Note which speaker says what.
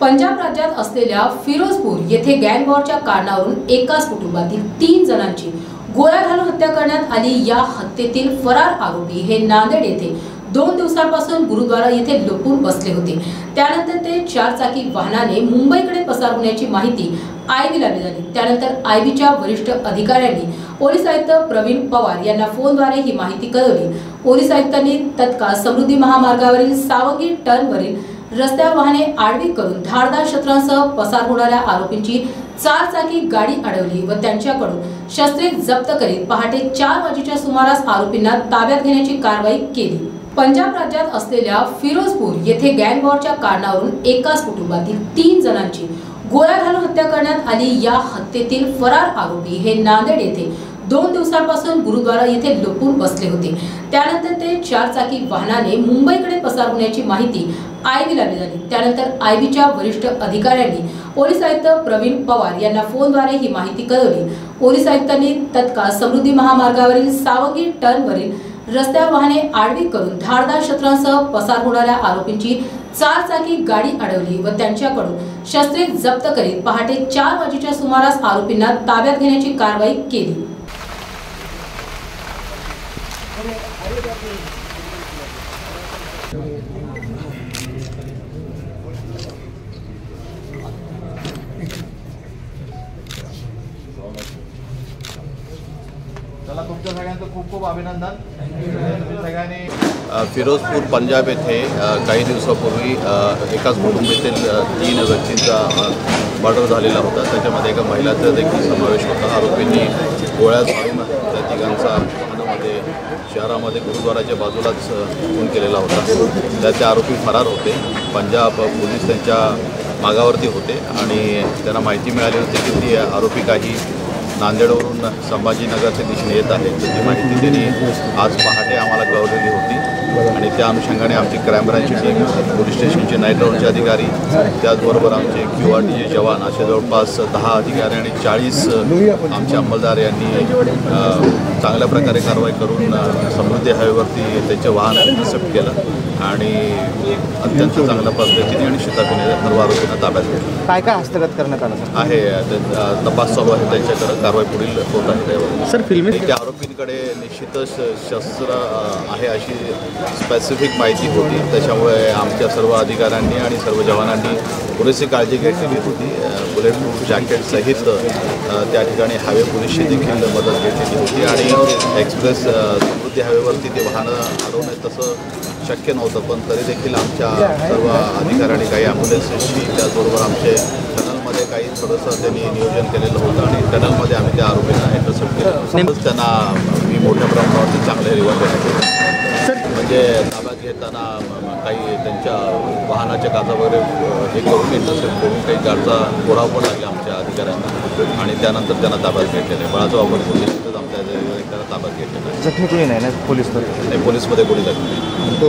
Speaker 1: पंजाब राज्यात असलेल्या फिरोजपूर येथे गँगवॉरच्या कारणावरून एकाच कुटुंबातील तीन जणांची गोळ्या घालून हत्या करण्यात आली. या हत्येतील फरार आरोपी हे नांदेड येथे दोन दिवसांपासून गुरुद्वारा येथे लपून बसले होते. त्यानंतर ते चार चाकी वाहनाने मुंबईकडे पसार होण्याची माहिती आयबीला मिळाली. त्यानंतर आयबीच्या वरिष्ठ अधिकाऱ्यांनी पोलीस आयुक्त प्रवीण पवार यांना फोनद्वारे ही माहिती कळवली. पोलीस आयुक्तांनी तत्काळ समृद्धी महामार्गावरील सावंगी टर्नवरील रस्त्यावर वाहने आडवी करून धारदार शस्त्रांसह पसार होणाऱ्या आरोपींची चार चाकी गाडी अडवली व त्यांच्याकडून शस्त्रे जप्त करीत पहाटे चार वाजेच्या सुमारास आरोपींना ताब्यात घेण्याची कारवाई केली. पंजाब राज्यात असलेल्या फिरोजपूर येथे गँगवॉरच्या कारणावरून एकाच कुटुंबातील तीन जणांची गोळ्या घालून हत्या करण्यात आली. या हत्येतील फरार आरोपी हे नांदेड येथे दोन दिवसांपासून गुरुद्वारा येथे लपून बसले होते. त्यानंतर ते चार चाकी वाहनाने मुंबईकडे पसार होण्याची माहिती आयबीला मिळाली त्यानंतर आयबीच्या वरिष्ठ अधिकाऱ्यांनी पोलीस आयुक्त प्रवीण पवार यांना फोनद्वारे ही माहिती कळवली. पोलीस आयुक्तांनी तत्काळ समृद्धी महामार्गावरील सावंगी टर्नवरील रस्त्यावर वाहने आडवी करून धारदार शस्त्रांसह पसार होणाऱ्या आरोपींची चार चाकी गाडी अडवली व त्यांच्याकडून शस्त्रे जप्त करीत पहाटे चार वाजेच्या सुमारास आरोपींना ताब्यात घेण्याची कारवाई केली.
Speaker 2: फिरोजपूर पंजाब येथे काही दिवसापूर्वी एकाच कुटुंबातील तीन व्यक्तींचा मर्डर झालेला होता. त्याच्यामध्ये एका महिलाचा देखील समावेश होता. आरोपींनी गोळ्या झाडून त्या तिघांचा वाहनामध्ये शहरामध्ये गुरुद्वाराच्या बाजूलाच खून केलेला होता. त्याचे ते आरोपी फरार होते. पंजाब पोलीस त्यांच्या मागावरती होते आणि त्यांना माहिती मिळाली होती की ती आरोपी काही नांदेडवरून संभाजीनगरच्या दिशेने येत आहे ती माहिती त्यांनी आज पहाटे आम्हाला कळवलेली होती. आणि त्या अनुषंगाने आमची क्राईम ब्रांचची टीम पोलीस स्टेशनचे नाईट राऊंडचे अधिकारी त्याचबरोबर आमचे क्यू आर टीचे जवान असे जवळपास दहा अधिकारी आणि चाळीस आमचे अंमलदार यांनी चांगल्या प्रकारे कारवाई करून समृद्धी हायवेवरती त्याचे वाहन रिसेप्ट केलं आणि अत्यंत चांगल्या पद्धतीने आणि शिताफीने सर्व आरोपींना ताब्यात घेतलं.
Speaker 3: काय काय हस्तगत करण्यात आलं
Speaker 2: आहे तपास चालू आहे त्यांच्याकडे कारवाई पुढील होत आहे त्यावर.
Speaker 3: सर फिल्मी
Speaker 2: त्या आरोपींकडे निश्चितच शस्त्र आहे अशी स्पेसिफिक माहिती होती. त्याच्यामुळे आमच्या सर्व अधिकाऱ्यांनी आणि सर्व जवानांनी पुरेशी काळजी घेतलेली होती. बुलेट प्रूफ जॅकेटसहित त्या ठिकाणी हायवे पोलीसची देखील मदत घेतलेली होती आणि एक्सप्रेस समृद्धी हायवेवरती ते वाहनं अडवणं तसं शक्य नव्हतं पण तरी देखील आमच्या सर्व अधिकाऱ्यांनी काही ॲम्ब्युलन्सेसची त्याचबरोबर आमचे टनलमध्ये काही थोडंसं त्यांनी नियोजन केलेलं होतं आणि टनलमध्ये आम्ही त्या आरोपींना इंटरसेप्ट केलं. त्यांना मी मोठ्या प्रमाणावरती चांगले रिवॉर्ड देण्यात म्हणजे ताब्यात घेताना काही त्यांच्या वाहनाच्या काचा वगैरे हे करून इंटरसेप्ट करून काही गाडचा गोळा पण लागला आमच्या अधिकाऱ्यांना. आणि त्यानंतर त्यांना ताब्यात घेतलेलं आहे. बळाचा वापर करून आमच्या अधिकाऱ्यांना ताब्यात घेतलेला आहे.
Speaker 3: जखमी कोणी नाही ना? पोलीस तर.
Speaker 2: नाही पोलीसमध्ये कोणी नाही.